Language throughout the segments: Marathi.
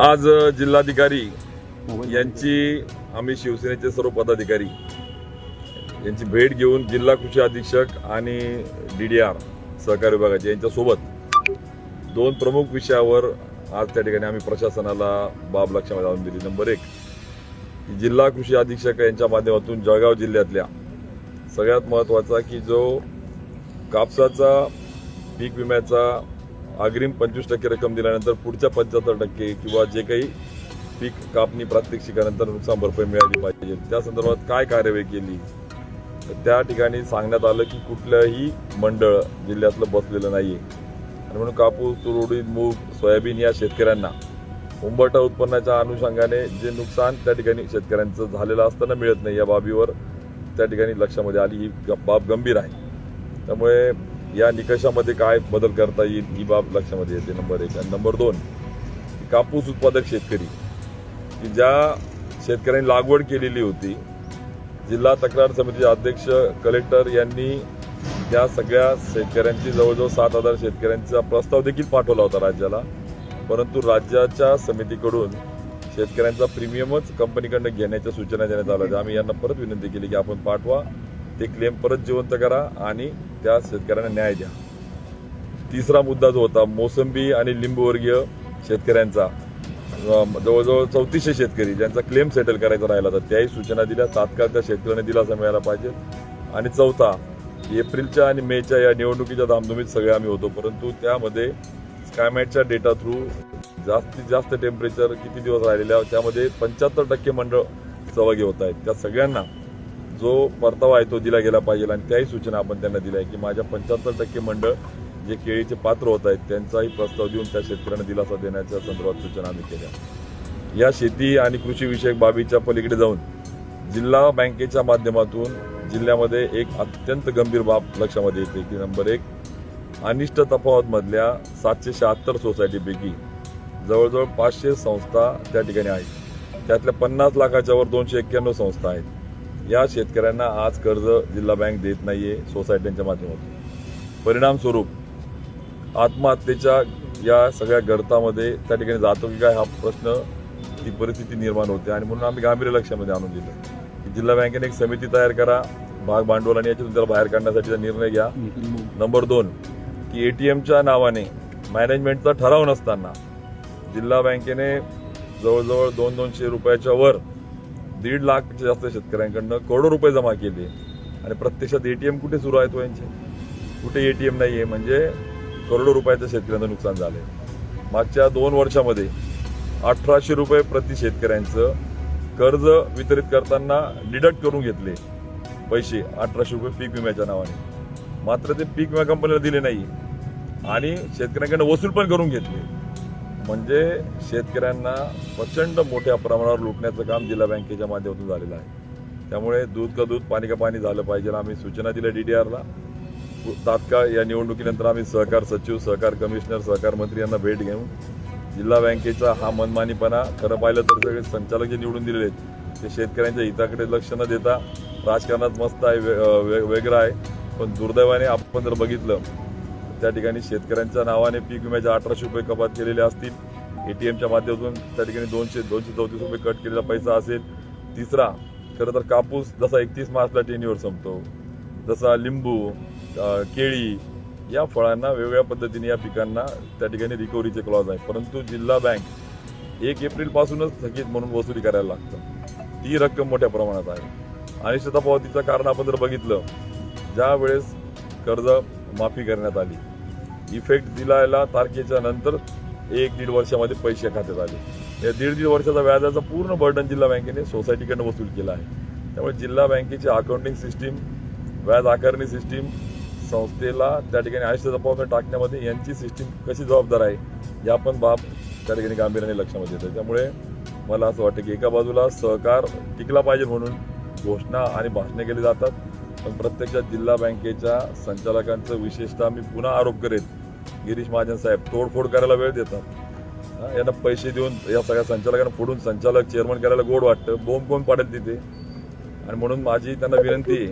आज जिल्हाधिकारी यांची आम्ही शिवसेनेचे सर्व पदाधिकारी यांची भेट घेऊन जिल्हा कृषी अधीक्षक आणि डी डी आर सहकार विभागाचे यांच्यासोबत दोन प्रमुख विषयावर आज त्या ठिकाणी आम्ही प्रशासनाला बाब लक्षामध्ये आणून दिली. नंबर एक जिल्हा कृषी अधीक्षक यांच्या माध्यमातून जळगाव जिल्ह्यातल्या सगळ्यात महत्त्वाचा की जो कापसाचा पीक विम्याचा अग्रिम पंचवीस टक्के रक्कम दिल्यानंतर पुढच्या पंच्याहत्तर टक्के किंवा जे काही पीक कापणी प्रात्यक्षिकानंतर नुकसान भरपाई मिळाली पाहिजे. त्या संदर्भात काय कार्यवाही केली? त्या ठिकाणी सांगण्यात आलं की कुठलंही मंडळ जिल्ह्यातलं बसलेलं नाही आणि म्हणून कापूस तूर उडीद मूग सोयाबीन या शेतकऱ्यांना उंबरठा उत्पन्नाच्या अनुषंगाने जे नुकसान त्या ठिकाणी शेतकऱ्यांचं झालेलं असताना मिळत नाही या बाबीवर त्या ठिकाणी लक्षामध्ये आली. ही ग- बाब गंभीर आहे. त्यामुळे या निकषामध्ये काय बदल करता येईल ही बाब लक्षामध्ये येते. नंबर एक. आणि नंबर दोन कापूस उत्पादक शेतकरी की ज्या शेतकऱ्यांनी लागवड केलेली होती जिल्हा तक्रार समितीचे अध्यक्ष कलेक्टर यांनी त्या सगळ्या शेतकऱ्यांची जवळजवळ सात हजार शेतकऱ्यांचा प्रस्ताव देखील पाठवला होता राज्याला. परंतु राज्याच्या समितीकडून शेतकऱ्यांचा प्रीमियमच कंपनीकडनं घेण्याच्या सूचना देण्यात आल्या. आम्ही यांना परत विनंती केली की आपण पाठवा. ते क्लेम परत जिवंत करा आणि त्या शेतकऱ्यांना न्याय द्या. तिसरा मुद्दा जो होता मोसंबी आणि लिंबूवर्गीय शेतकऱ्यांचा. जवळजवळ चौतीसशे शेतकरी ज्यांचा क्लेम सेटल करायचा राहिला होता त्याही सूचना दिल्या. तात्काळ त्या शेतकऱ्यांना दिलासा मिळायला पाहिजे. आणि चौथा एप्रिलच्या आणि मेच्या या निवडणुकीच्या धामधुमीत सगळे आम्ही होतो परंतु त्यामध्ये स्कायमॅटच्या डेटा थ्रू जास्तीत जास्त टेम्परेचर किती दिवस राहिलेले त्यामध्ये पंच्याहत्तर टक्के मंडळ सहभागी होत आहेत. त्या सगळ्यांना जो परतावा आहे तो दिला गेला पाहिजे आणि त्याही सूचना आपण त्यांना दिल्या आहे की माझ्या पंच्याहत्तर टक्के मंडळ जे केळीचे पात्र होत आहेत त्यांचाही प्रस्ताव देऊन त्या शेतकऱ्यांना दिलासा देण्याच्या संदर्भात सूचना आम्ही केल्या. या शेती आणि कृषीविषयक बाबीच्या पलीकडे जाऊन जिल्हा बँकेच्या माध्यमातून जिल्ह्यामध्ये एक अत्यंत गंभीर बाब लक्षामध्ये येते की नंबर एक अनिष्ट तफावतमधल्या सातशे शहात्तर सोसायटीपैकी जवळजवळ पाचशे संस्था त्या ठिकाणी आहेत. त्यातल्या पन्नास लाखाच्यावर दोनशे एक्क्याण्णव संस्था आहेत. या शेतकऱ्यांना आज कर्ज जिल्हा बँक देत नाहीये सोसायट्यांच्या माध्यमातून. परिणामस्वरूप आत्महत्येच्या या सगळ्या गर्तामध्ये त्या ठिकाणी जातो की काय हा प्रश्न ती परिस्थिती निर्माण होते. आणि म्हणून आम्ही गांभीर्य लक्षामध्ये आणून दिलं. की जिल्हा बँकेने एक समिती तयार करा भाग भांडवल आणि याच्यातून त्याला बाहेर काढण्यासाठीचा निर्णय घ्या. नंबर दोन की एटीएमच्या नावाने मॅनेजमेंटचा ठराव नसताना जिल्हा बँकेने जवळजवळ दोन दोनशे रुपयाच्या वर दीड लाखच्या जास्त शेतकऱ्यांकडनं करोडो रुपये जमा केले. आणि प्रत्यक्षात एटीएम कुठे सुरू आहेत यांचे? कुठे एटीएम नाही आहे म्हणजे करोडो रुपयाचं शेतकऱ्यांचं नुकसान झालंय. मागच्या दोन वर्षामध्ये अठराशे रुपये प्रति शेतकऱ्यांचं कर्ज वितरित करताना डिडक्ट करून घेतले. पैसे अठराशे रुपये पीक विम्याच्या नावाने. मात्र ते पीक विमा कंपनीला दिले नाही. आणि शेतकऱ्यांकडनं वसूल पण करून घेतले. म्हणजे शेतकऱ्यांना प्रचंड मोठ्या प्रमाणावर लुटण्याचं काम जिल्हा बँकेच्या माध्यमातून झालेलं आहे. त्यामुळे दूध का दूध पाणी का पाणी झालं पाहिजे आम्ही सूचना दिल्या डीडीआरला तात्काळ या निवडणुकीनंतर आम्ही सहकार सचिव सहकार कमिशनर सहकार मंत्री यांना भेट घेऊन जिल्हा बँकेचा हा मनमानीपणा खरं पाहिलं तर सगळे संचालक जे निवडून दिलेले आहेत ते शेतकऱ्यांच्या हिताकडे लक्ष न देता राजकारणात मस्त आहे वे- वे- वेगळं आहे. पण दुर्दैवाने आपण जर बघितलं त्या ठिकाणी शेतकऱ्यांच्या नावाने पीक विम्याच्या अठराशे रुपये कपात केलेले असतील. एटीएमच्या माध्यमातून त्या ठिकाणी दोनशे दोनशे चौतीस रुपये कट केलेला पैसा असेल. तिसरा खरं तर कापूस जसा एकतीस मार्चला टेनीवर संपतो. जसा लिंबू केळी या फळांना वेगवेगळ्या पद्धतीने या पिकांना त्या ठिकाणी रिकव्हरीचे क्लॉज आहे परंतु जिल्हा बँक एक एप्रिलपासूनच थकीत म्हणून वसुली करायला लागतं. ती रक्कम मोठ्या प्रमाणात आहे. आणि पावतीचं कारण आपण जर बघितलं ज्या वेळेस कर्ज माफी करण्यात आली इफेक्ट दिलायला तारखेच्या नंतर एक दीड वर्षामध्ये पैसे खात्यात आले. या दीड दीड वर्षाचा व्याजाचा पूर्ण बर्डन जिल्हा बँकेने सोसायटीकडनं वसूल केला आहे. त्यामुळे जिल्हा बँकेची अकाउंटिंग सिस्टीम व्याज आकारणी सिस्टीम संस्थेला त्या ठिकाणी आयुष्य जपावता टाकण्यामध्ये यांची सिस्टीम कशी जबाबदार आहे या पण बाब त्या ठिकाणी गांभीर्याने लक्षामध्ये येते. त्यामुळे मला असं वाटतं की एका बाजूला सहकार टिकला पाहिजे म्हणून घोषणा आणि भाषणे केली जातात पण प्रत्यक्षात जिल्हा बँकेच्या संचालकांचं विशेषतः मी पुन्हा आरोप करेन गिरीश महाजन साहेब तोडफोड करायला वेळ देतात. यांना पैसे देऊन या सगळ्या संचालकांना फोडून संचालक चेअरमन करायला गोड वाटतं. बोंब बोंब पाडेल तिथे? आणि म्हणून माझी त्यांना विनंती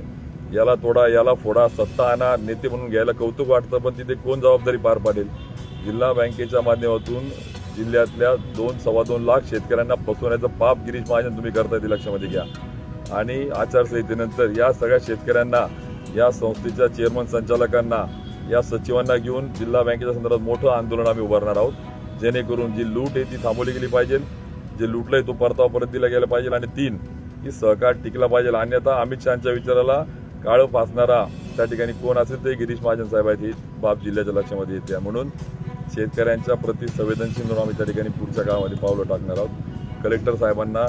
याला तोडा याला फोडा सत्ता आणा नेते म्हणून घ्यायला कौतुक वाटतं पण तिथे कोण जबाबदारी पार पाडेल? जिल्हा बँकेच्या माध्यमातून जिल्ह्यातल्या दोन सव्वा दोन लाख शेतकऱ्यांना फसवण्याचं पाप गिरीश महाजन तुम्ही करताय ते लक्षामध्ये घ्या. आणि आचारसंहितेनंतर या सगळ्या शेतकऱ्यांना या संस्थेच्या चेअरमन संचालकांना या सचिवांना घेऊन जिल्हा बँकेच्या संदर्भात मोठं आंदोलन आम्ही उभारणार आहोत. जेणेकरून जी लूट आहे ती थांबवली गेली पाहिजे. जे लुटलंय तो परतावा परत दिला गेला पाहिजे. आणि तीन की सहकार टिकला पाहिजे. अन्यथा अमित शहाच्या विचाराला काळं फासणारा त्या ठिकाणी कोण असेल ते गिरीश महाजन साहेब आहेत ही बाब जिल्ह्याच्या लक्षामध्ये येते. म्हणून शेतकऱ्यांच्या प्रति संवेदनशील म्हणून आम्ही त्या ठिकाणी पुढच्या काळामध्ये पावलं टाकणार आहोत. कलेक्टर साहेबांना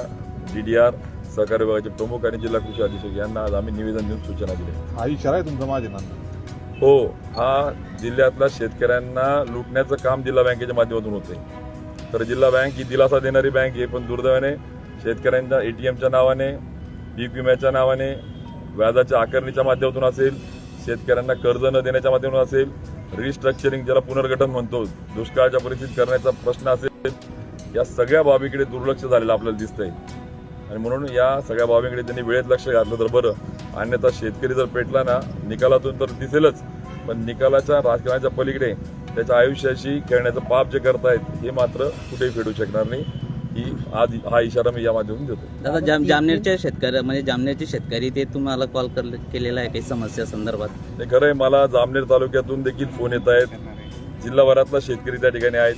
डी डी आर सहकार विभागाचे प्रमुख आणि जिल्हा कृषी अधीक्षक यांना आज आम्ही निवेदन देऊन सूचना दिल्या. हा इशारा आहे तुमचा महाजनांना हो हा जिल्ह्यातल्या शेतकऱ्यांना लुटण्याचं काम जिल्हा बँकेच्या माध्यमातून होते तर जिल्हा बँक ही दिलासा देणारी बँक आहे पण दुर्दैवाने शेतकऱ्यांच्या एटीएमच्या नावाने पीक विम्याच्या नावाने व्याजाच्या आकारणीच्या माध्यमातून असेल शेतकऱ्यांना कर्ज न देण्याच्या माध्यमातून असेल रिस्ट्रक्चरिंग ज्याला पुनर्गठन म्हणतो दुष्काळाच्या परिस्थितीत करण्याचा प्रश्न असेल या सगळ्या बाबीकडे दुर्लक्ष झालेलं आपल्याला दिसतंय. आणि म्हणून या सगळ्या बाबींकडे त्यांनी वेळेत लक्ष घातलं तर बरं. अन्यथा शेतकरी जर पेटला ना निकालातून तर दिसेलच. पण निकालाच्या राजकारणाच्या पलीकडे त्याच्या आयुष्याशी खेळण्याचं पाप जे करतायत हे मात्र कुठेही फेडू शकणार नाही. ही आज हा इशारा मी या माध्यमातून देतो. दादा जाम जामनेरचे शेतकरी म्हणजे जामनेरचे शेतकरी ते तुम्हाला कॉल कर केलेला आहे काही समस्या संदर्भात? हे खरं आहे मला जामनेर तालुक्यातून देखील फोन येत आहेत. जिल्हाभरातला शेतकरी त्या ठिकाणी आहेत.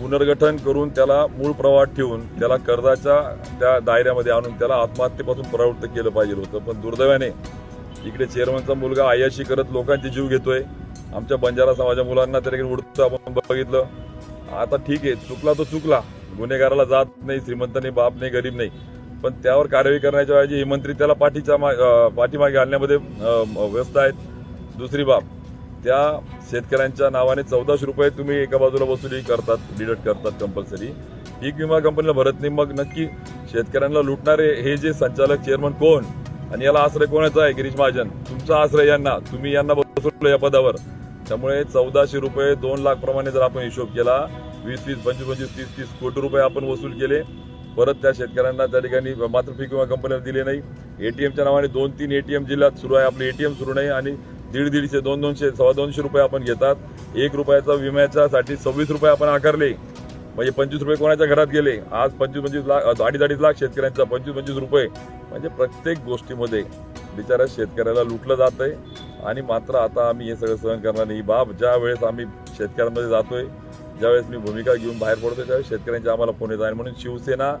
पुनर्गठन करून त्याला मूळ प्रवाहात ठेवून त्याला कर्जाच्या त्या दायऱ्यामध्ये आणून त्याला आत्महत्येपासून प्रवृत्त केलं पाहिजे होतं. पण दुर्दैवाने इकडे चेअरमनचा मुलगा आयाशी करत लोकांचे जीव घेतोय. आमच्या बंजारा समाजा मुलांना त्या उडतं आपण बघितलं. आता ठीक आहे चुकला तो चुकला. गुन्हेगाराला जात नाही श्रीमंत नाही बाप नाही गरीब नाही. पण त्यावर कारवाई करण्याच्या ऐवजी हे मंत्री त्याला पाठीच्या मा- पाठीमागे आणण्यामध्ये व्यस्त आहेत. दुसरी बाब त्या शेतकऱ्यांच्या नावाने चौदाशे रुपये तुम्ही एका बाजूला वसुली करतात डिडक्ट करतात कंपल्सरी पीक विमा कंपनीला भरत नाही मग नक्की शेतकऱ्यांना लुटणारे हे जे संचालक चेअरमन कोण? आणि याला आश्रय कोणाचा आहे गिरीश महाजन? तुमचा आश्रय यांना तुम्ही यांना बसवलं या पदावर. त्यामुळे चौदाशे रुपये दोन लाख प्रमाणे जर आपण हिशोब केला वीस वीस पंचवीस पंचवीस तीस तीस कोटी रुपये आपण वसूल केले परत त्या शेतकऱ्यांना त्या ठिकाणी मात्र पीक विमा कंपनीला दिले नाही. एटीएमच्या नावाने दोन तीन एटीएम जिल्ह्यात सुरू आहे आपले एटीएम सुरू नाही आणि दीड दीडशे दोन दोनशे सव्वा दोनशे रुपये आपण घेतात. एक रुपयाचा विम्याच्या साठी सव्वीस रुपये आपण आकारले. म्हणजे पंचवीस रुपये कोणाच्या घरात गेले? आज पंचवीस पंचवीस लाख अडीच अडीच लाख शेतकऱ्यांचा पंचवीस पंचवीस रुपये. म्हणजे प्रत्येक गोष्टीमध्ये बिचाऱ्या शेतकऱ्याला लुटलं जात आहे आणि मात्र आता आम्ही हे सगळं सहन करणार नाही. ही बाब ज्या वेळेस आम्ही शेतकऱ्यांमध्ये जातोय ज्यावेळेस मी भूमिका घेऊन बाहेर पडतोय त्यावेळेस शेतकऱ्यांचे आम्हाला फोन येत आहे म्हणून शिवसेना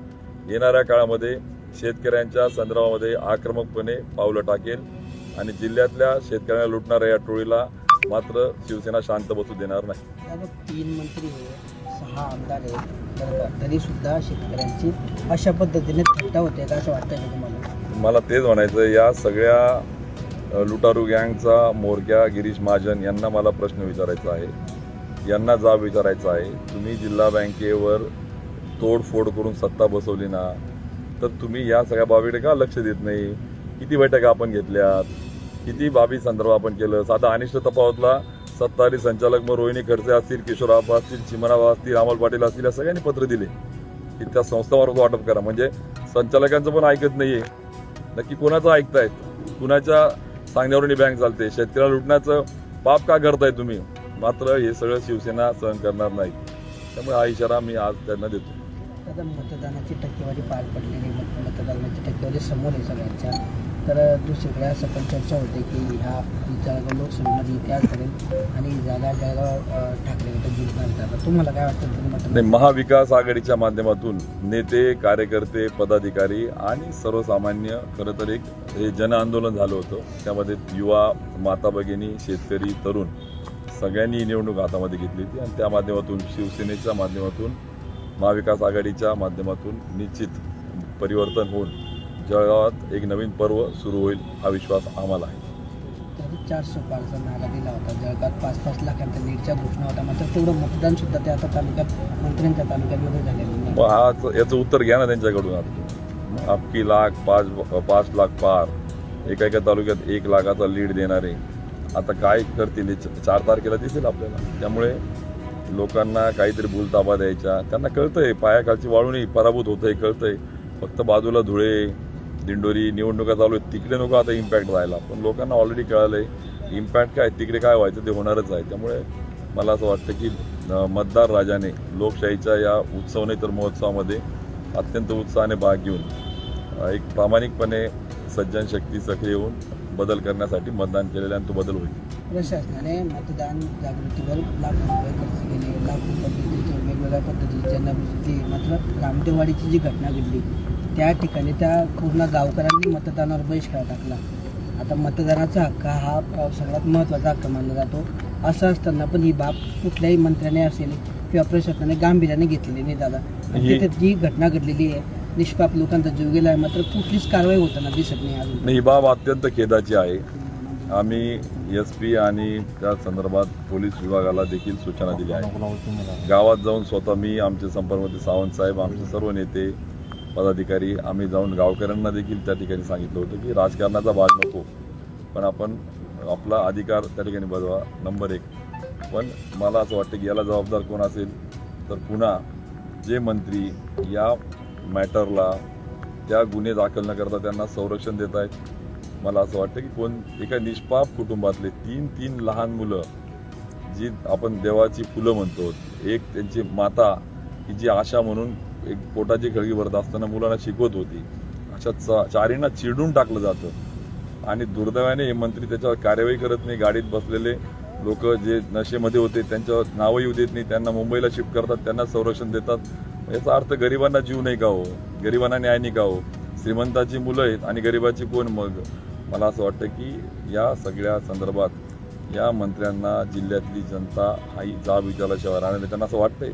येणाऱ्या काळामध्ये शेतकऱ्यांच्या संदर्भामध्ये आक्रमकपणे पावलं टाकेल. आणि जिल्ह्यातल्या शेतकऱ्यांना लुटणाऱ्या या टोळीला मात्र शिवसेना शांत बसू देणार नाही. तीन मंत्री आहे सहा आमदार आहेत बरोबर तरी सुद्धा शेतकऱ्यांची अशा पद्धतीने थट्टा होते का असं वाटतंय का तुम्हाला? मला तेच म्हणायचं या सगळ्या लुटारू गँगचा मोरक्या गिरीश महाजन यांना मला प्रश्न विचारायचा आहे. यांना जाब विचारायचा आहे. तुम्ही जिल्हा बँकेवर तोडफोड करून सत्ता बसवली ना तर तुम्ही या सगळ्या बाबीकडे का लक्ष देत नाही? किती बैठका आपण घेतल्यात? किती बाबी संदर्भ आपण केलं? साधा अनिष्ट तपावतला सत्तारी संचालक मग रोहिणी खडसे असतील किशोरबाबा असतील चिमनाबा असतील अमोल पाटील असतील या सगळ्यांनी पत्र दिले. की त्या संस्थामार्फत वाटप करा. म्हणजे संचालकांचं पण ऐकत नाहीये. नक्की कोणाचं ऐकतायत? कुणाच्या सांगण्यावरून ही बँक चालते? शेतकऱ्याला लुटण्याचं पाप का करताय तुम्ही? मात्र हे सगळं शिवसेना सहन करणार नाही. त्यामुळे हा इशारा मी आज त्यांना देतो. आता मतदानाची टक्केवारी पार पडलेली मतदानाची टक्केवारी समोर आहे सगळ्यांच्या. तर दुसरीकडे असं पण चर्चा होते की ह्या जी जागा लोकसभेमध्ये इतिहास करेल आणि ही जागा जळगाव ठाकरे गट जिंकणार जागा तुम्हाला काय वाटतं? नाही महाविकास आघाडीच्या माध्यमातून नेते कार्यकर्ते पदाधिकारी आणि सर्वसामान्य खरं तर एक हे जनआंदोलन झालं होतं. त्यामध्ये युवा माता भगिनी शेतकरी तरुण सगळ्यांनी निवडणूक हातामध्ये घेतली होती. आणि त्या माध्यमातून शिवसेनेच्या माध्यमातून महाविकास आघाडीच्या माध्यमातून निश्चित परिवर्तन होऊन जळगावात एक नवीन पर्व सुरू होईल हा विश्वास आम्हाला आहे. चारशे नारा दिला होता. जळगावात पाच पाच नीटच्या घोषणा होता मात्र तेवढं मतदान सुद्धा त्या आता तालुक्यात मंत्र्यांच्या तालुक्यात वगैरे झालेलं हा याचं उत्तर घ्या ना त्यांच्याकडून आता. अबकी लाख पाच पाच लाख पार. एका एका तालुक्यात एक लाखाचा लीड देणारे. आता काय करतील चार तारखेला दिसेल आपल्याला. त्यामुळे लोकांना काहीतरी भूलताबा द्यायच्या. त्यांना कळतंय पायाखालची वाळूनही पराभूत होतंय कळतंय. फक्त बाजूला धुळे दिंडोरी निवडणुका चालू आहेत तिकडे नको आता इम्पॅक्ट राहायला पण लोकांना ऑलरेडी कळालंय इम्पॅक्ट काय तिकडे काय व्हायचं ते होणारच आहे. त्यामुळे मला असं वाटतं की मतदार राजाने लोकशाहीच्या या उत्सव नाही तर महोत्सवामध्ये अत्यंत उत्साहाने भाग घेऊन एक प्रामाणिकपणे सज्जन शक्ती सक्रिय होऊन बदल करण्यासाठी मतदान केलेला आणि तो बदल होईल. प्रशासनाने मतदान जागृतीवर लाखो रुपये खर्च केले. लाखो पद्धतीचे वेगवेगळ्या पद्धतीचे नवी मात्र रामदेववाडीची जी घटना घडली त्या ठिकाणी त्या पूर्ण गावकऱ्यांनी मतदानावर बहिष्कार टाकला. आता मतदानाचा हक्क हा सगळ्यात महत्त्वाचा हक्क मानला जातो. असं असताना पण ही बाब कुठल्याही मंत्र्याने असेल किंवा प्रशासनाने गांभीर्याने घेतलेली नाही दादा. तिथे जी घटना घडलेली आहे निष्पाप लोकांचा जीव गेला आहे मात्र कुठलीच कारवाई होताना दिसत नाही ही बाब अत्यंत खेदाची आहे. आम्ही एस पी आणि त्या संदर्भात पोलीस विभागाला देखील सूचना दिल्या आहेत गावात जाऊन स्वतः मी आमचे संपर्कमंत्री सावंत साहेब आमचे सर्व नेते पदाधिकारी आम्ही जाऊन गावकऱ्यांना देखील त्या ठिकाणी सांगितलं होतं की राजकारणाचा भाग नको पण आपण आपला अधिकार त्या ठिकाणी बजवा नंबर एक. पण मला असं वाटतं की याला जबाबदार कोण असेल? तर पुन्हा जे मंत्री या मॅटरला त्या गुन्हे दाखल न करता त्यांना संरक्षण देत आहेत मला असं वाटतं की कोण एका निष्पाप कुटुंबातले तीन तीन लहान मुलं जी आपण देवाची फुलं म्हणतो एक त्यांची माता की जी आशा म्हणून एक पोटाची खळगी भरत असताना मुलांना शिकवत होती. अशा चा चारींना चिरडून टाकलं जातं. आणि दुर्दैवाने हे मंत्री त्याच्यावर कार्यवाही करत नाही गाडीत बसलेले लोक जे नशेमध्ये होते त्यांच्यावर नावं येऊ देत नाही त्यांना मुंबईला शिफ्ट करतात त्यांना संरक्षण देतात. याचा अर्थ गरिबांना जीव नाही का हो? गरिबांना न्याय नाही का हो? श्रीमंताची मुलं आहेत आणि गरिबाची कोण मग? मला असं वाटतं की या सगळ्या संदर्भात या मंत्र्यांना जिल्ह्यातली जनता आई जाब विचारल्याशिवाय राहणार नाही. त्यांना असं वाटतंय.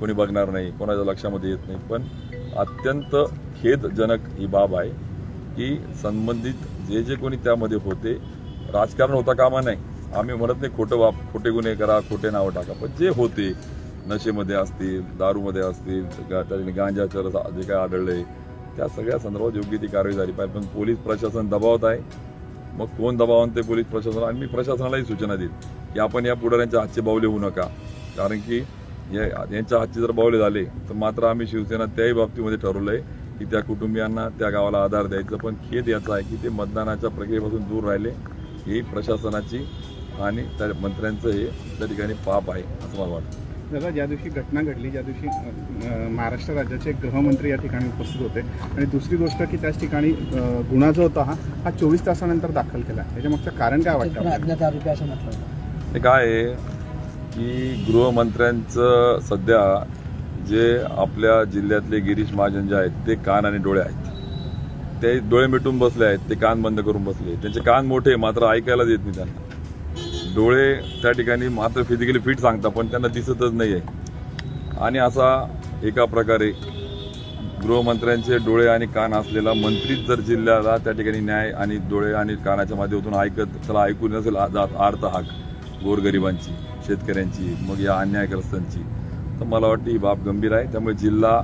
कोणी बघणार नाही कोणाच्या लक्षामध्ये येत नाही. पण अत्यंत खेदजनक ही बाब आहे की संबंधित जे जे कोणी त्यामध्ये होते राजकारण होता कामा नाही. आम्ही म्हणत नाही खोटं वाप खोटे गुन्हे करा खोटे नावं टाका. पण जे होते नशेमध्ये असतील दारूमध्ये असतील त्या ठिकाणी गांजाचं रस जे काय आढळले त्या सगळ्या संदर्भात योग्य ती कारवाई झाली पाहिजे. पण पोलीस प्रशासन दबावत आहे. मग कोण दबाव आणते पोलीस प्रशासन? आणि मी प्रशासनालाही सूचना देईल की आपण या पुढाऱ्यांच्या हातचे बावले होऊ नका. कारण की या- यांच्या हातचे जर बावले झाले तर मात्र आम्ही शिवसेना त्याही बाबतीमध्ये ठरवलंय की त्या कुटुंबियांना त्या गावाला आधार द्यायचं. पण खेद याचा आहे की ते मतदानाच्या प्रक्रियेपासून दूर राहिले ही प्रशासनाची आणि त्या मंत्र्यांचं हे त्या ठिकाणी पाप आहे असं मला वाटतं. दादा ज्या दिवशी घटना घडली ज्या दिवशी महाराष्ट्र राज्याचे गृहमंत्री या ठिकाणी उपस्थित होते आणि दुसरी गोष्ट की त्याच ठिकाणी गुन्हा जो होता हा हा चोवीस तासानंतर दाखल केला. त्याच्या मागचं कारण काय ते वाटतं. हे काय आहे की गृहमंत्र्यांचं सध्या जे आपल्या जिल्ह्यातले गिरीश महाजन जे आहेत ते कान आणि डोळे आहेत. ते डोळे मिटून बसले आहेत ते कान बंद करून बसले त्यांचे कान मोठे मात्र ऐकायला देत नाही त्यांना. डोळे त्या ठिकाणी मात्र फिजिकली फिट सांगता पण त्यांना दिसतच नाही आहे आणि असा एका प्रकारे गृहमंत्र्यांचे डोळे आणि कान असलेला मंत्रीच जर जिल्ह्याला त्या ठिकाणी न्याय आणि डोळे आणि कानाच्या माध्यमातून ऐकत त्याला ऐकू नसेल जात आर्त हाक गोरगरिबांची शेतकऱ्यांची मग या अन्यायग्रस्तांची तर मला वाटतं ही बाब गंभीर आहे. त्यामुळे जिल्हा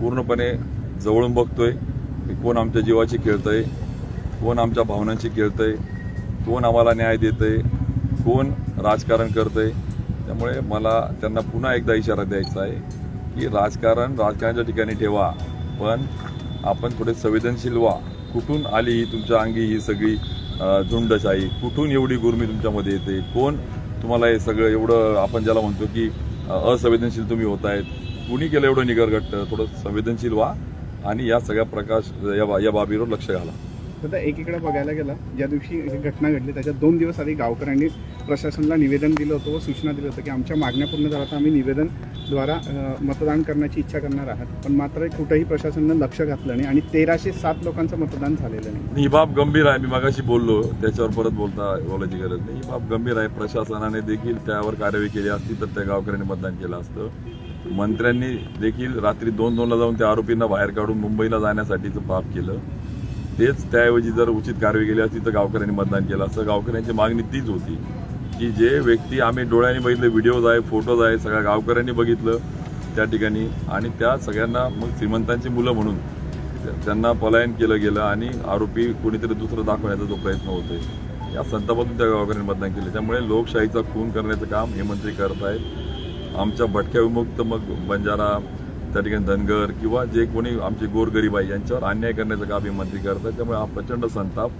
पूर्णपणे जवळून बघतोय. की कोण आमच्या जीवाची खेळतंय? कोण आमच्या भावनांची खेळतंय? कोण आम्हाला न्याय देतंय? कोण राजकारण करतंय? त्यामुळे मला त्यांना पुन्हा एकदा इशारा द्यायचा आहे की राजकारण राजकारणाच्या ठिकाणी ठेवा पण आपण थोडे संवेदनशील व्हा. कुठून आली ही तुमच्या अंगी ही सगळी झुंडशाही? कुठून एवढी गुरमी तुमच्यामध्ये येते? कोण तुम्हाला हे सगळं एवढं आपण ज्याला म्हणतो की असंवेदनशील तुम्ही होत आहेत कुणी केलं एवढं निगरगट्ट? थोडं संवेदनशील व्हा आणि या सगळ्या प्रकाश या बा- या बाबीवर लक्ष घाला. दादा एकीकडे बघायला गेला ज्या दिवशी ही घटना घडली त्याच्या दोन दिवस आधी गावकऱ्यांनी प्रशासनाला निवेदन दिलं होतं व सूचना दिलं होतं की आमच्या मागण्या पूर्ण झाल्या तर आम्ही निवेदनद्वारा मतदान करण्याची इच्छा करणार आहात. पण मात्र कुठेही प्रशासनानं लक्ष घातलं नाही आणि तेराशे सात लोकांचं मतदान झालेलं नाही. ही बाब गंभीर आहे. मी मागाशी बोललो. त्याच्यावर परत बोलता बोलायची गरज नाही. ही बाब गंभीर आहे. प्रशासनाने देखील त्यावर कार्यवाही केली असती तर त्या गावकऱ्यांनी मतदान केलं असतं. मंत्र्यांनी देखील रात्री दोन दोनला जाऊन त्या आरोपींना बाहेर काढून मुंबईला जाण्यासाठीचं पाप केलं. तेच त्याऐवजी जर उचित कारवाई केली असती तर गावकऱ्यांनी मतदान केलं असं गावकऱ्यांची मागणी तीच होती की जे व्यक्ती आम्ही डोळ्यांनी बघितले व्हिडिओज आहे फोटोज आहे सगळ्या गावकऱ्यांनी बघितलं त्या ठिकाणी. आणि त्या सगळ्यांना मग श्रीमंतांची मुलं म्हणून त्यांना पलायन केलं गेलं आणि आरोपी कोणीतरी दुसरं दाखवण्याचा जो प्रयत्न होतो या संतापातून त्या गावकऱ्यांनी मतदान केलं. त्यामुळे लोकशाहीचा खून करण्याचं काम हे मंत्री करत आहेत. आमच्या भटक्या विमुक्त मग बंजारा त्या ठिकाणी धनगर किंवा जे कोणी आमचे गोरगरीब आहे यांच्यावर अन्याय करण्याचं काम हे मंत्री करतात. त्यामुळे हा प्रचंड संताप